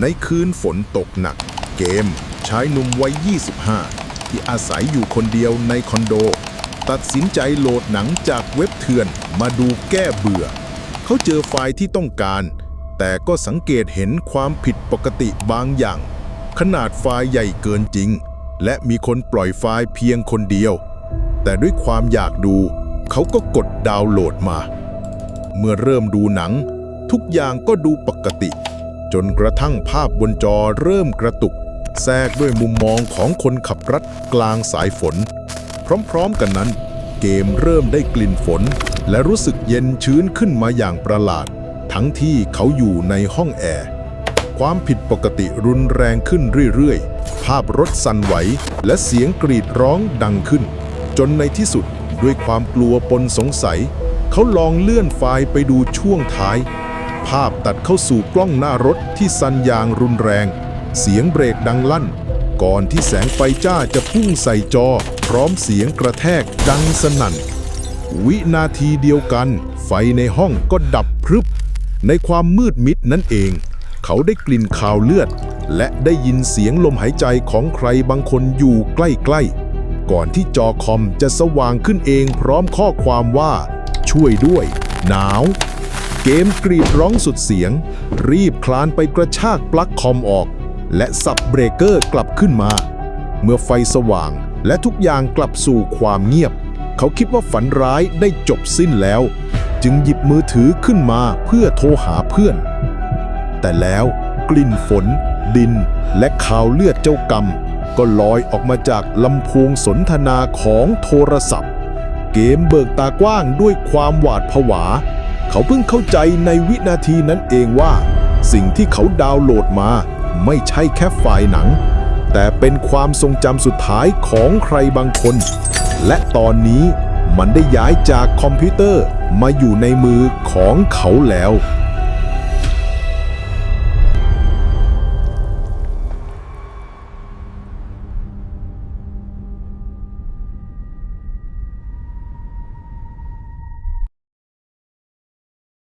ในคืนฝนตกหนัก เกมชายหนุ่มวัย 25 ที่อาศัยอยู่คนเดียวในคอนโด ตัดสินใจโหลดหนังจากเว็บเถื่อนมาดูแก้เบื่อ เขาเจอไฟล์ที่ต้องการ แต่ก็สังเกตเห็นความผิดปกติบางอย่าง ขนาดไฟล์ใหญ่เกินจริง และมีคนปล่อยไฟล์เพียงคนเดียว แต่ด้วยความอยากดู เขาก็กดดาวน์โหลดมา เมื่อเริ่มดูหนัง ทุกอย่างก็ดูปกติ จนกระทั่งภาพบนจอเริ่มกระตุก แทรกด้วยมุมมองของคนขับรัดกลางสายฝน พร้อมๆกันนั้น เกมเริ่มได้กลิ่นฝน และรู้สึกเย็นชื้นขึ้นมาอย่างประหลาด ทั้งที่เขาอยู่ในห้องแอร์ ความผิดปกติรุนแรงขึ้นเรื่อยๆ ภาพรถสั่นไหว และเสียงกรีดร้องดังขึ้น จนในที่สุดด้วยความกลัวปนสงสัย เขาลองเลื่อนไฟล์ไปดูช่วงท้าย ภาพตัดเข้าสู่กล้องหน้ารถที่สั่นอย่างรุนแรง เสียงเบรกดังลั่น ก่อนที่แสงไฟจ้าจะพุ่งใส่จอ พร้อมเสียงกระแทกดังสนั่น วินาทีเดียวกัน ไฟในห้องก็ดับพรึบ ในความมืดมิดนั่นเอง เขาได้กลิ่นคาวเลือด และได้ยินเสียงลมหายใจของใครบางคนอยู่ใกล้ๆ ก่อนที่จอคอมจะสว่างขึ้นเองพร้อมข้อความว่า ช่วยด้วย หนาว กมกรีดร้องสุดเสียง รีบคลานไปกระชากปลั๊กคอมออก และสับเบรกเกอร์กลับขึ้นมา เมื่อไฟสว่างและทุกอย่างกลับสู่ความเงียบ เขาคิดว่าฝันร้ายได้จบสิ้นแล้ว จึงหยิบมือถือขึ้นมาเพื่อโทรหาเพื่อน แต่แล้วกลิ่นฝน ดิน และข่าวเลือดเจ้ากรรม ก็ลอยออกมาจากลำโพงสนทนาของโทรศัพท์ เกมเบิกตากว้างด้วยความหวาดผวา เขาเพิ่งเข้าใจในวินาทีนั้นเองว่า สิ่งที่เขาดาวน์โหลดมาไม่ใช่แค่ไฟล์หนัง แต่เป็นความทรงจำสุดท้ายของใครบางคน และตอนนี้มันได้ย้ายจากคอมพิวเตอร์มาอยู่ในมือของเขาแล้ว